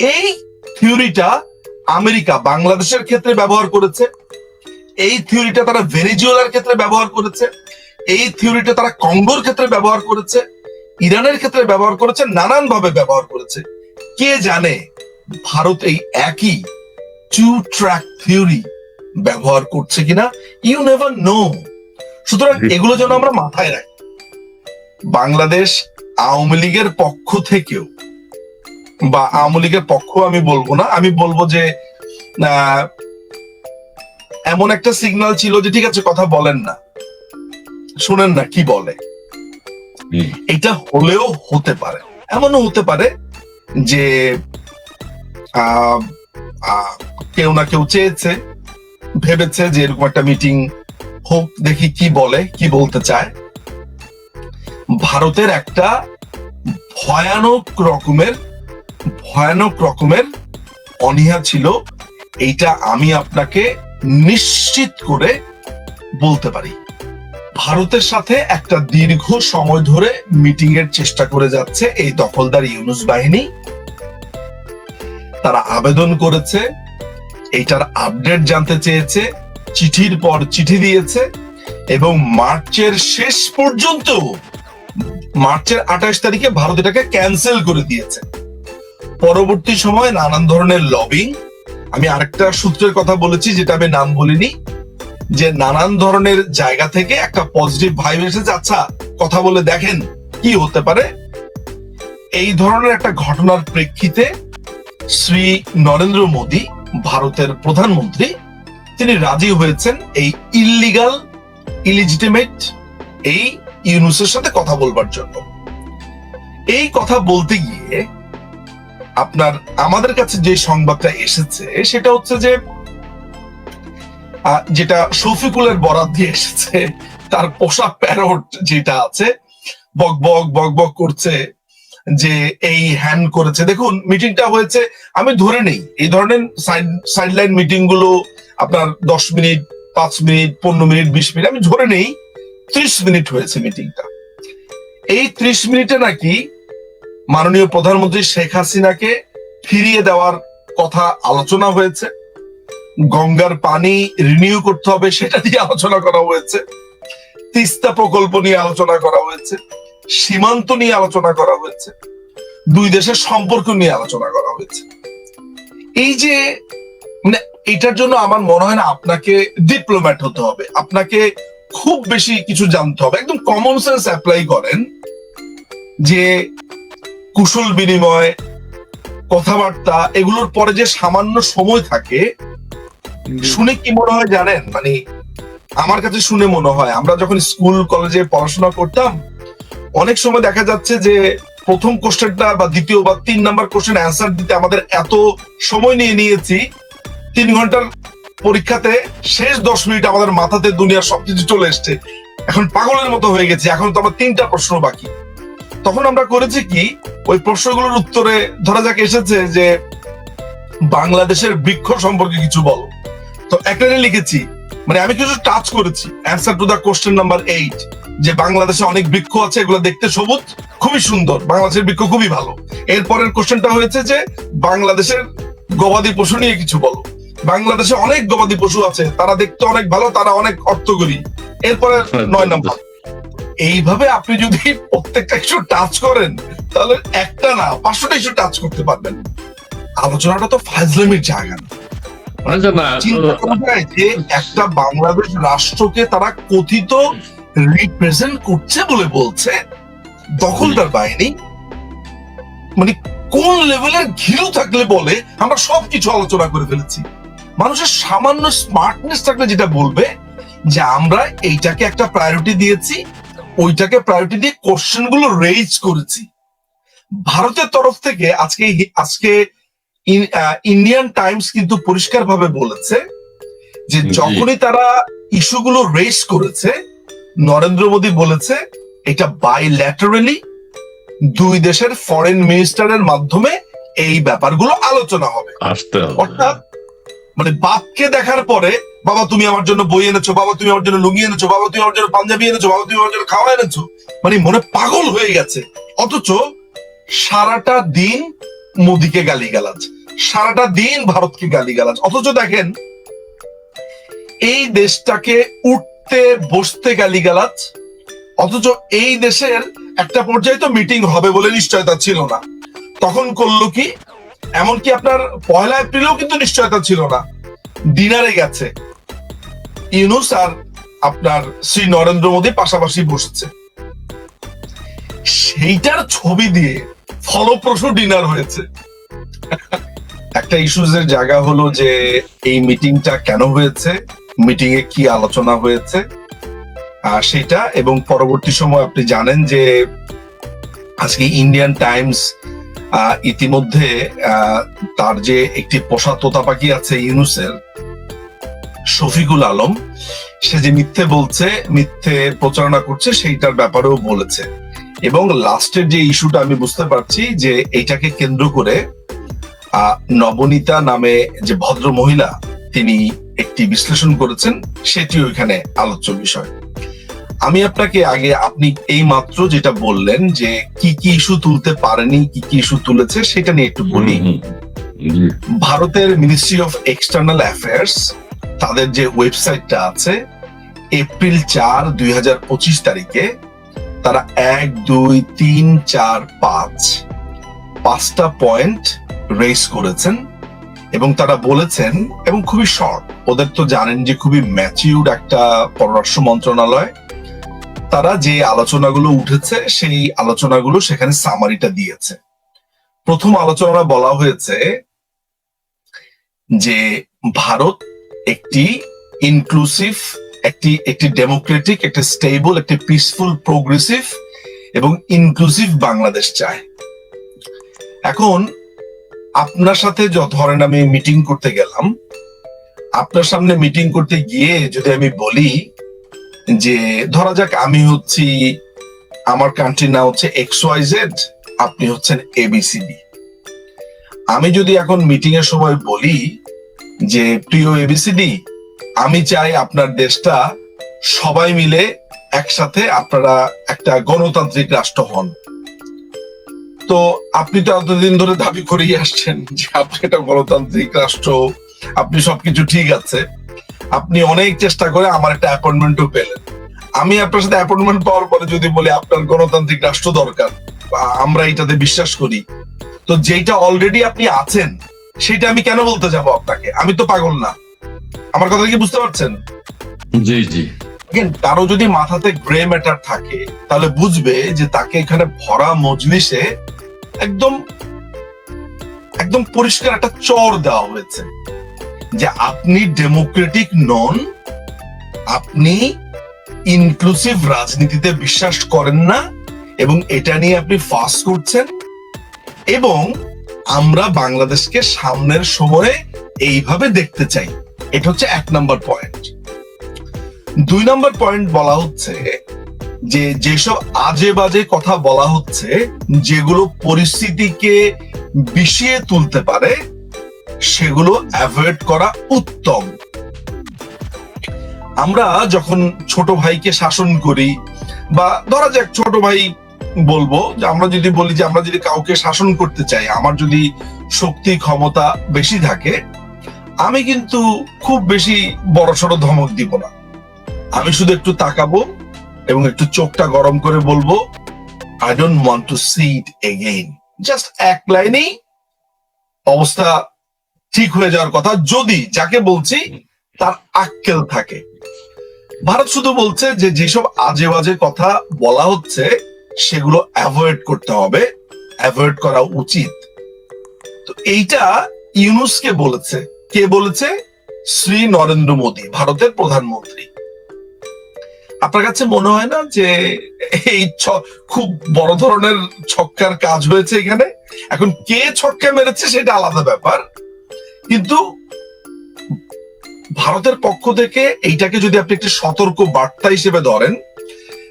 এই থিওরিটা আমেরিকা বাংলাদেশের ক্ষেত্রে ব্যবহার করেছে এই থিওরিটা তারা ভেনেজুয়েলার ক্ষেত্রে ব্যবহার করেছে এই থিওরিটা তারা কঙ্গোর ক্ষেত্রে ব্যবহার করেছে ইরানের ক্ষেত্রে ব্যবহার করেছে নানান ভাবে ব্যবহার করেছে। কে জানে ভারত এই একই টু ট্র্যাক থিওরি ব্যবহার করছে কিনা? ইউ নেভার নো সুতরাং এগুলো যেন আমরা মাথায় রাখি। বাংলাদেশ আওয়ামী লীগের পক্ষ থেকেও বা আওয়ামী লীগের পক্ষ আমি বলব না। আমি বলব যে আহ, এমন একটা সিগন্যাল ছিল যে ঠিক আছে কথা বলেন না। শুনেন না কি বলে। এটা হলেও হতে পারে। এমনও হতে পারে যে আহ, আহ, কেউ না কেউ চেয়েছে ভেবেছে যে এরকম একটা মিটিং হোক দেখি কি বলে কি বলতে চায়। ভারতের একটা ভয়ানক রকমের ভয়ানক রকমের অনীহা ছিল। এইটা আমি আপনাকে নিশ্চিত করে বলতে পারি। ভারতের সাথে একটা দীর্ঘ সময় ধরে মিটিং এর চেষ্টা করে যাচ্ছে এই দখলদার ইউনুস বাহিনী। তারা আবেদন করেছে, এইটার আপডেট জানতে চেয়েছে, চিঠির পর চিঠি দিয়েছে এবং মার্চের শেষ পর্যন্ত, মার্চের আঠাশ তারিখে ভারত এটাকে ক্যান্সেল করে দিয়েছে। পরবর্তী সময় নানান ধরনের লবিং আমি আরেকটা সূত্রের কথা বলেছি, যেটা আমি নাম বলিনি যে নানান ধরনের জায়গা থেকে একটা পজিটিভ ভাইব এসেছে। আচ্ছা কথা বলে দেখেন কি হতে পারে। এই ধরনের একটা ঘটনার প্রেক্ষিতে শ্রী নরেন্দ্র মোদী, ভারতের প্রধানমন্ত্রী, তিনি রাজি হয়েছেন এই ইল্লিগাল ইলিজিটিমেট এই ইউনুসের সাথে কথা বলবার জন্য। এই কথা বলতে গিয়ে আপনার, আমাদের কাছে যে সংবাদটা এসেছে, সেটা হচ্ছে যে যেটা শফিকুলের বরাদ দিয়ে এসেছে, তার পোষা প্যারট যেটা আছে, বক বক বক বক করছে, যে এই হ্যান্ড করেছে। দেখুন মিটিংটা হয়েছে, আমি ধরে নেই, এই ধরনের সাইডলাইন মিটিংগুলো আপনার দশ মিনিট, পাঁচ মিনিট, পনেরো মিনিট, বিশ মিনিট, আমি ধরে নেই, ত্রিশ মিনিট হয়েছে মিটিংটা এই ত্রিশ মিনিটে নাকি মাননীয় প্রধানমন্ত্রী শেখ হাসিনাকে ফিরিয়ে দেওয়ার কথা আলোচনা হয়েছে। গঙ্গার পানি রিনিউ করতে হবে সেটা নিয়ে আলোচনা করা হয়েছে। তিস্তা প্রকল্প নিয়ে আলোচনা করা হয়েছে। সীমান্ত নিয়ে আলোচনা করা হয়েছে। দুই দেশের সম্পর্ক নিয়ে আলোচনা করা হয়েছে। এই যে মানে এটার জন্য আমার মনে হয় না আপনাকে ডিপ্লোম্যাট হতে হবে। আপনাকে খুব বেশি কিছু জানতে হবে। একদম কমন সেন্স অ্যাপ্লাই করেন যে কুশল বিনিময় কথাবার্তা এগুলোর পরে যে সামান্য সময় থাকে শুনে কি মনে হয় জানেন? মানে আমার কাছে শুনে মনে হয় আমরা যখন স্কুল কলেজে পড়াশোনা করতাম অনেক সময় দেখা যাচ্ছে যে প্রথম কোশ্চেনটা বা দ্বিতীয় বা তিন নাম্বার কোশ্চেন অ্যান্সার দিতে আমাদের এত সময় নিয়ে নিয়েছি তিন ঘণ্টার পরীক্ষাতে শেষ দশ মিনিট আমাদের মাথাতে দুনিয়ার সবকিছু চলে এসছে। এখন পাগলের মতো হয়ে গেছে এখন তো আমার তিনটা প্রশ্ন বাকি। তখন আমরা করেছি কি ওই প্রশ্নগুলোর উত্তরে ধরা যাক এসেছে যে বাংলাদেশের বৃক্ষ সম্পর্কে কিছু বলো। তো একটা লিখেছি মানে আমি কিছু টাচ করেছি। Answer to the question number eight যে বাংলাদেশে অনেক বৃক্ষ আছে এগুলো দেখতে সবুজ খুবই সুন্দর। বাংলাদেশের বৃক্ষ খুবই ভালো। এরপরের কোশ্চেনটা হয়েছে যে বাংলাদেশের গবাদি পশু নিয়ে কিছু বলো। বাংলাদেশে অনেক গবাদি পশু আছে তারা দেখতে অনেক ভালো তারা অনেক অর্থ অর্থকরী। এরপরে নয় নাম্বার। এইভাবে আপনি যদি প্রত্যেকটা ইস্যু টাচ করেন তাহলে একটা না পাঁচশোটা ইস্যু টাচ করতে পারবেন। আলোচনাটা তো ফাজলামির জায়গা না। যে একটা বাংলাদেশ রাষ্ট্রকে তারা কথিত রিপ্রেজেন্ট করছে বলে বলছে দখলদার বাহিনী। মানে কোন লেভেলের ঘিরু থাকলে বলে আমরা সবকিছু আলোচনা করে ফেলেছি। মানুষের সামান্য স্মার্টনেস থাকলে যেটা বলবে যে আমরা এইটাকে একটা প্রায়োরিটি দিয়েছি ওইটাকে প্রায়োরিটি দিয়ে কোশ্চেনগুলো রেজ করেছি। ভারতের তরফ থেকে আজকে আজকে ইন্ডিয়ান টাইমস কিন্তু পরিষ্কারভাবে বলেছে যে যখনই তারা ইস্যুগুলো রেজ করেছে নরেন্দ্র মোদী বলেছে এটা বাইল্যাটারালি দুই দেশের ফরেন মিনিস্টারের মাধ্যমে এই ব্যাপারগুলো আলোচনা হবে। অর্থাৎ মানে বাপকে দেখার পরে, বাবা তুমি আমার জন্য বই এনেছো, বাবা তুমি আমার জন্য লুঙ্গি এনেছো, বাবা তুমি আমার জন্য পাঞ্জাবি এনেছো, বাবা তুমি আমার জন্য খাওয়া এনেছো মানে মনে পাগল হয়ে গেছে। অথচ সারাটা দিন মোদিকে গালিগালাজ, সারাটা দিন ভারতকে গালিগালাজ। অথচ দেখেন, এই দেশটাকে উঠতে, বসতে গালিগালাজ, অথচ এই দেশের একটা পর্যায়ে তো মিটিং হবে বলে নিশ্চয়তা ছিল না। তখন করল কি? এমনকি আপনার পয়লা এপ্রিলেও কিন্তু নিশ্চয়তা ছিল না। ডিনারে গেছে। ইউনুস আর আপনার শ্রী নরেন্দ্র মোদী পাশাপাশি বসছে। সেইটার ছবি দিয়ে ফলপ্রসূ ডিনার হয়েছে। একটা ইস্যুজ এর জায়গা হলো যে এই মিটিংটা কেন হয়েছে মিটিং এ কি আলোচনা হয়েছে আর সেটা এবং পরবর্তী সময় আপনি জানেন যে আজকে ইন্ডিয়ান টাইমস ইতিমধ্যে তার যে একটি পোষা তোতা পাখি আছে ইউনুসের, শফিকুল আলম, সে যে মিথ্যে বলছে, মিথ্যে প্রচারণা করছে, সেইটার ব্যাপারেও বলেছে। এবং লাস্টের যে ইস্যুটা আমি বুঝতে পারছি যে এইটাকে কেন্দ্র করে নবনীতা নামে যে ভদ্র মহিলা তিনি একটি বিশ্লেষণ করেছেন, সেটিও এখানে আলোচ্য বিষয়। আমি আপনাকে আগে আপনি এই মাত্র যেটা বললেন যে কি কি ইস্যু তুলতে পারেনি কি কি ইস্যু তুলেছে সেটা নিয়ে একটু বলি। ভারতের মিনিস্ট্রি অফ এক্সটার্নাল অ্যাফেয়ার্স তাদের যে ওয়েবসাইটটা আছে এপ্রিল চার দুই হাজার পঁচিশ তারিখে তারা এক দুই তিন চার পাঁচ পাঁচটা পয়েন্ট রেস করেছেন এবং তারা বলেছেন এবং খুবই শর্ট ওদের তো জানেন যে খুবই ম্যাচিউড একটা পররাষ্ট্র মন্ত্রণালয়। তারা যে আলোচনাগুলো উঠেছে, সেই আলোচনাগুলো সেখানে সামারিটা দিয়েছে। প্রথম আলোচনা বলা হয়েছে যে ভারত একটি ইনক্লুসিভ একটি একটি ডেমোক্রেটিক একটি স্টেবল একটি পিসফুল প্রোগ্রেসিভ এবং ইনক্লুসিভ বাংলাদেশ চায়। এখন আপনার সাথে ধরেন আমি মিটিং করতে গেলাম। আপনার সামনে মিটিং করতে গিয়ে যদি আমি বলি যে ধরা যাক আমি হচ্ছি, আমার কান্ট্রি না হচ্ছে এক্স ওয়াই জেড আপনি হচ্ছেন এবিসিডি আমি যদি এখন মিটিং এর সময় বলি যে, প্রিয় এবিসিডি আমি চাই আপনার দেশটা সবাই মিলে একসাথে আপনারা একটা গণতান্ত্রিক রাষ্ট্র হন। তো আপনি তো এতদিন ধরে দাবি করেই আসছেন যে আপনি একটা গণতান্ত্রিক রাষ্ট্র, আপনি সবকিছু ঠিক আছে। আপনি অনেক চেষ্টা করে আমার একটা অ্যাপয়েন্টমেন্টও পেলেন। আমি আপনার সাথে অ্যাপয়েন্টমেন্ট পাওয়ার পরে যদি বলি আপনার গণতান্ত্রিক রাষ্ট্র দরকার বা আমরা এটাতে বিশ্বাস করি তো যেটা অলরেডি আপনি আছেন সেটা আমি কেন বলতে যাব আপনাকে? আমি তো পাগল না। আমার কথা কি বুঝতে পারছেন? জি জি। কারও যদি মাথাতে গ্রে ম্যাটার থাকে তাহলে বুঝবে যে তাকে এখানে ভরা মজলিসে একদম একদম পরিষ্কার একটা চর দেওয়া হয়েছে। যে আপনি ডেমোক্রেটিক নন, আপনি ইনক্লুসিভ রাজনীতিতে বিশ্বাস করেন না, এবং এটা নিয়ে আপনি ফাস করছেন, এবং আমরা বাংলাদেশকে সামনের সময়ে এইভাবে দেখতে চাই। এটা হচ্ছে এক নম্বর পয়েন্ট দুই নম্বর পয়েন্ট বলা হচ্ছে যে, যেসব আজে বাজে কথা বলা হচ্ছে, যেগুলো পরিস্থিতিকে বিষিয়ে তুলতে পারে সেগুলো অ্যাভয়েড করা উত্তম। আমরা যখন ছোট ভাইকে শাসন করি, বা ধরা যাক ছোট ভাই বলব যে আমরা যদি বলি যে আমরা যদি কাউকে শাসন করতে চাই, আমার যদি শক্তি ক্ষমতা বেশি থাকে, আমি কিন্তু খুব বেশি বড়সড় ধমক দিব না। আমি শুধু একটু তাকাবো এবং একটু চোখটা গরম করে বলব I don't want to see it again just এক লাইনেই অবস্থা ঠিক হয়ে যাওয়ার কথা যদি যাকে বলছি তার আক্কেল থাকে। ভারত শুধু বলছে যে যেসব আজে বাজে কথা বলা হচ্ছে সেগুলো অ্যাভয়েড করতে হবে অ্যাভয়েড করা উচিত। তো এইটা ইউনুসকে বলেছে। কে বলেছে? শ্রী নরেন্দ্র মোদী, ভারতের প্রধানমন্ত্রী। আপনার কাছে মনে হয় না যে এই খুব বড় ধরনের ছক্কার কাজ হয়েছে এখানে? এখন কে ছক্কা মেরেছে সেটা আলাদা ব্যাপার। কিন্তু ভারতের পক্ষ থেকে এইটাকে যদি আপনি একটি সতর্ক বার্তা হিসেবে ধরেন,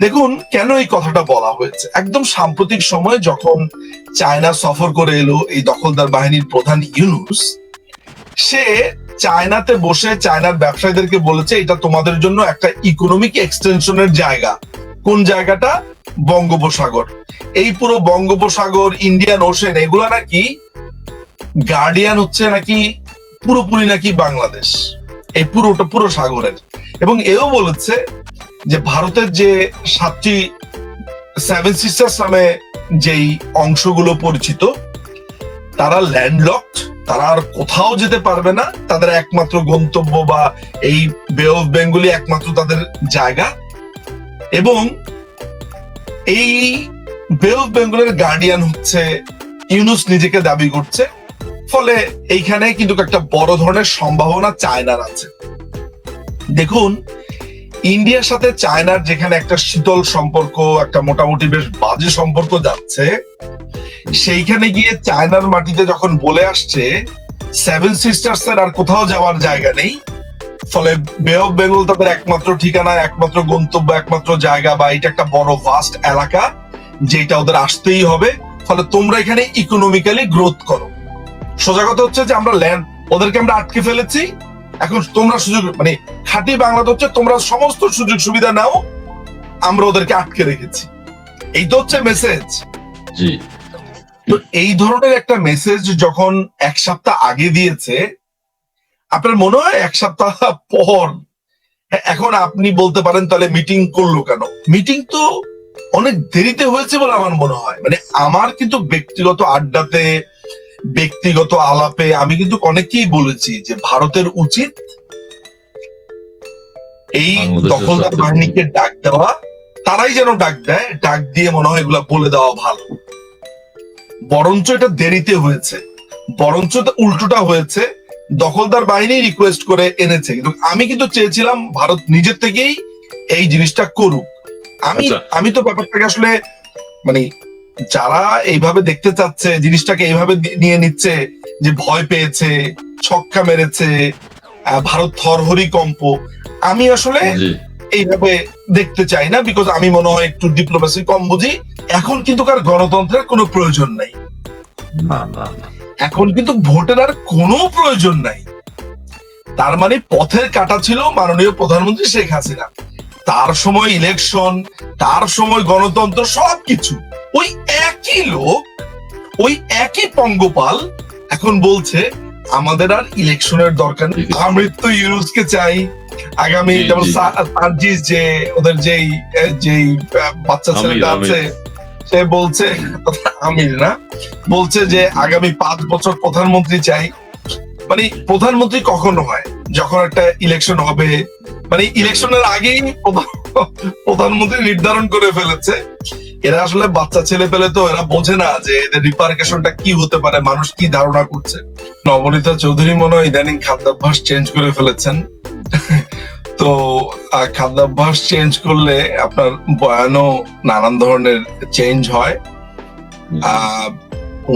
দেখুন কেন এই কথাটা বলা হয়েছে। একদম সাম্প্রতিক সময় যখন চায়না সফর করে এলো এই দখলদার বাহিনীর প্রধান ইউনুস, সে চায়নাতে বসে চায়নার ব্যবসায়ীদেরকে বলেছে, এটা তোমাদের জন্য একটা ইকোনমিক এক্সটেনশনের জায়গা। কোন জায়গাটা? বঙ্গোপসাগর। এই পুরো বঙ্গোপসাগর ইন্ডিয়ান ওশেন এগুলো নাকি গার্ডিয়ান হচ্ছে নাকি পুরোপুরি নাকি বাংলাদেশ। এই পুরোটা পুরো সাগরের। এবং এও বলেছে যে ভারতের যে সাতটি সেভেন সিস্টার্স নামে যেই অংশগুলো পরিচিত, তারা ল্যান্ডলকড তারা আর কোথাও যেতে পারবে না। তাদের একমাত্র গন্তব্য বা এই বে অফ বেঙ্গলি একমাত্র তাদের জায়গা। এবং এই বে অফ বেঙ্গলের গার্ডিয়ান হচ্ছে ইউনুস নিজেকে দাবি করছে। ফলে এইখানে কিন্তু একটা বড় ধরনের সম্ভাবনা চায়নার আছে। দেখুন, ইন্ডিয়ার সাথে চায়নার যেখানে একটা শীতল সম্পর্ক, একটা মোটামুটি বেশ বাজে সম্পর্ক যাচ্ছে, সেইখানে গিয়ে চায়নার মাটিতে যখন বলে আসছে সেভেন সিস্টার্স এর আর কোথাও যাওয়ার জায়গা নেই, ফলে বে অফ বেঙ্গল তাদের একমাত্র ঠিকানা, একমাত্র গন্তব্য, একমাত্র জায়গা বা এটা একটা বড় ভাস্ট এলাকা, যেটা ওদের আসতেই হবে, ফলে তোমরা এখানে ইকোনমিক্যালি গ্রোথ করো। সোজা কথা হচ্ছে যে আমরা ল্যান্ড ওদেরকে আমরা আটকে ফেলেছি। এখন তোমরা সুযোগ মানে খাঁটি বাংলাতে হচ্ছে তোমরা সমস্ত সুযোগ সুবিধা নাও আমরা ওদেরকে আটকে রেখেছি। এই তো হচ্ছে মেসেজ জি। তো এই ধরনের একটা মেসেজ যখন এক সপ্তাহ আগে দিয়েছে আপনার মনে হয় এক সপ্তাহ পর? হ্যাঁ, এখন আপনি বলতে পারেন তাহলে মিটিং করল কেন? মিটিং তো অনেক দেরিতে হয়েছে বলে আমার মনে হয়। মানে আমার কিন্তু ব্যক্তিগত আড্ডাতে ব্যক্তিগত আলাপে আমি কিন্তু অনেককেই বলেছি যে ভারতের উচিত এই দখলদার বাহিনীকে ডাক দেওয়া তারাই যেন ডাক দেয় ডাক দিয়ে মনে হয় এগুলা বলে দেওয়া ভালো। বরঞ্চ এটা দেরিতে হয়েছে বরঞ্চ উল্টোটা হয়েছে দখলদার বাহিনী রিকোয়েস্ট করে এনেছে। কিন্তু আমি কিন্তু চেয়েছিলাম ভারত নিজের থেকেই এই জিনিসটা করুক। আমি আচ্ছা। আমি তো ব্যাপারটাকে আসলে মানে যারা এইভাবে দেখতে চাচ্ছে জিনিসটাকে এইভাবে নিয়ে নিচ্ছে যে ভয় পেয়েছে ছক্কা মেরেছে ভারত থরহরি কম্প আমি আসলে এইভাবে দেখতে চাই না বিকজ আমি মনে হয় একটু ডিপ্লোমেসি কম বুঝি। এখন কিন্তু কার গণতন্ত্রের কোনো প্রয়োজন নাই। না না না। এখন কিন্তু ভোটের আর কোনো প্রয়োজন নাই। তার মানে পথের কাটা ছিল মাননীয় প্রধানমন্ত্রী শেখ হাসিনা। তার সময় ইলেকশন তার সময় গণতন্ত্র সবকিছু। ওই একই লোক ওই একই পঙ্গপাল এখন বলছে আমাদের আর ইলেকশনের দরকার নেই। ঠিক আছে। আমি তো ইউনুসকে চাই। আগামী যেমন সার্জিস যে ওদের যেই যেই বাচ্চা আমির, ছেলেটা আছে সে বলছে আমির না বলছে যে আগামী পাঁচ বছর প্রধানমন্ত্রী চাই। মানে প্রধানমন্ত্রী কখন হয়? যখন একটা ইলেকশন হবে। মানে ইলেকশনের আগেই প্রধান- প্রধানমন্ত্রী নির্ধারণ করে ফেলেছে। এরা আসলে বাচ্চা ছেলে পেলে তো এরা বোঝে না যে এদের রিপার্কেশনটা কি হতে পারে, মানুষ কি ধারণা করছে। নবনীতা চৌধুরী মনে হয় ইদানিং খাদ্যাভ্যাস চেঞ্জ করে ফেলেছেন। তো খাদ্যাভ্যাস চেঞ্জ করলে আপনার বয়ানও নানান ধরনের চেঞ্জ হয়।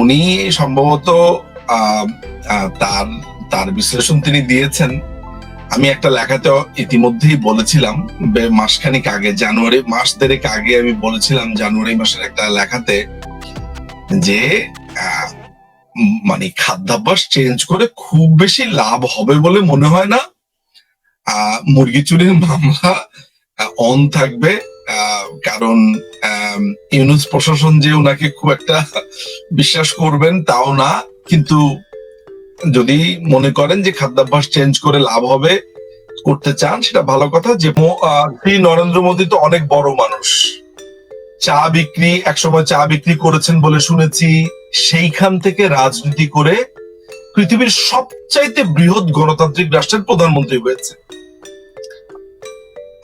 উনি সম্ভবত তার তার বিশ্লেষণ তিনি দিয়েছেন। আমি একটা লেখাতে ইতিমধ্যেই বলেছিলাম মাসখানিক আগে, জানুয়ারি, মাস দেড়েক আগে আমি বলেছিলাম জানুয়ারি মাসের একটা লেখাতে যে মানে খাদ্যাভ্যাস চেঞ্জ করে খুব বেশি লাভ হবে বলে মনে হয় না। মুরগি চুরির মামলা অন থাকবে কারণ ইউনুস প্রশাসন যে ওনাকে খুব একটা বিশ্বাস করবেন তাও না, কিন্তু যদি মনে করেন যে খাদ্যাভ্যাস চেঞ্জ করে লাভ হবে, করতে চান, সেটা ভালো কথা। যে শ্রী নরেন্দ্র মোদী তো অনেক বড় মানুষ। চা বিক্রি, একসময় চা বিক্রি করেছেন বলে শুনেছি। সেইখান থেকে রাজনীতি করে পৃথিবীর সবচাইতে বৃহৎ গণতান্ত্রিক রাষ্ট্রের প্রধানমন্ত্রী হয়েছে।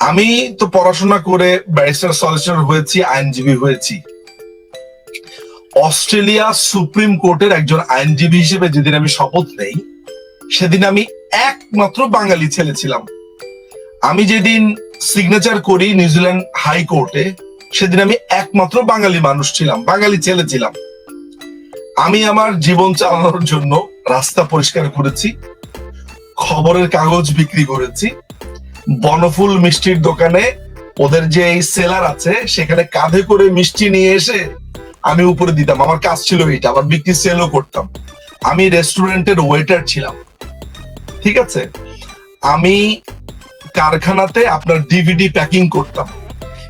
আমি তো পড়াশোনা করে ব্যারিস্টার সলিসিটর হয়েছি, আইনজীবী হয়েছি। অস্ট্রেলিয়া সুপ্রিম কোর্টের একজন আইনজীবী হিসেবে যেদিন আমি শপথ নেই, সেদিন আমি একমাত্র বাঙালি ছেলে ছিলাম। আমি যেদিন সিগনেচার করি নিউজিল্যান্ড হাইকোর্টে সেদিন আমি একমাত্র বাঙালি মানুষ ছিলাম, বাঙালি ছেলে ছিলাম। আমি আমার জীবন চালানোর জন্য রাস্তা পরিষ্কার করেছি, খবরের কাগজ বিক্রি করেছি, বনফুল মিষ্টির দোকানে ওদের যে এই সেলার আছে, সেখানে কাঁধে করে মিষ্টি নিয়ে এসে আমি উপরে দিতাম আমার কাজ ছিল এটা আবার বিক্রি সেলও করতাম। আমি রেস্টুরেন্টের ওয়েটার ছিলাম। ঠিক আছে? আমি কারখানাতে আপনার ডিভিডি প্যাকিং করতাম।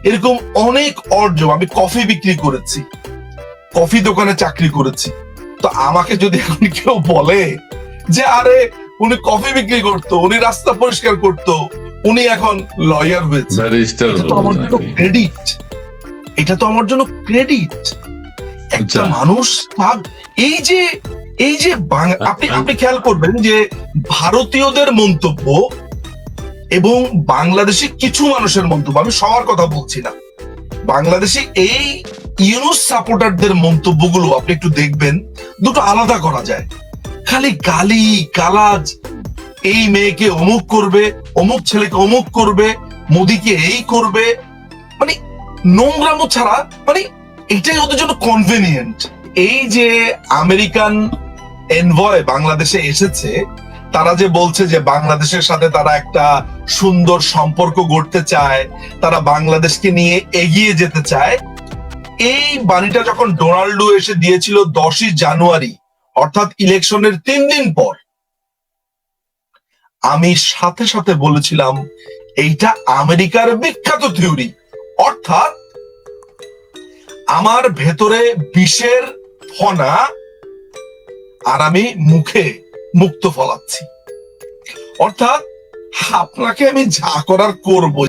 এরকম অনেক অর্জন আমি কফি বিক্রি করেছি। কফি দোকানে চাকরি করেছি। তো আমাকে যদি এখন কেউ বলে যে আরে উনি কফি বিক্রি করতো উনি রাস্তা পরিষ্কার করতো উনি এখন লয়ার হয়েছে। এটা তো আমার জন্য ক্রেডিট এটা তো আমার জন্য ক্রেডিট একটা আচ্ছা। মানুষ তার এই যে এই যে আপনি আপনি খেয়াল করবেন যে ভারতীয়দের মন্তব্য এবং বাংলাদেশি কিছু মানুষের মন্তব্য আমি সবার কথা বলছি না। বাংলাদেশি এই ইউনুস সাপোর্টারদের মন্তব্যগুলো আপনি একটু দেখবেন দুটো আলাদা করা যায়। খালি গালি গালাজ এই মেয়েকে অমুক করবে অমুক ছেলেকে অমুক করবে মোদিকে এই করবে মানে নোংরামো ছাড়া মানে এটাই ওদের জন্য কনভেনিয়েন্ট এই যে আমেরিকান এনভয় বাংলাদেশে এসেছে, তারা যে বলছে যে বাংলাদেশের সাথে তারা একটা সুন্দর সম্পর্ক গড়তে চায়, তারা বাংলাদেশকে নিয়ে এগিয়ে যেতে চায়, এই বাণীটা যখন ডোনাল্ডো এসে দিয়েছিল দশই জানুয়ারি, অর্থাৎ ইলেকশনের তিন দিন পর, আমি সাথে সাথে বলেছিলাম, এইটা আমেরিকার বিখ্যাত থিওরি। অর্থাৎ আমার ভেতরে বিষের ফনা আর আমি মুখে মুক্ত ফলাচ্ছি। অর্থাৎ আপনাকে আমি যা করার করব।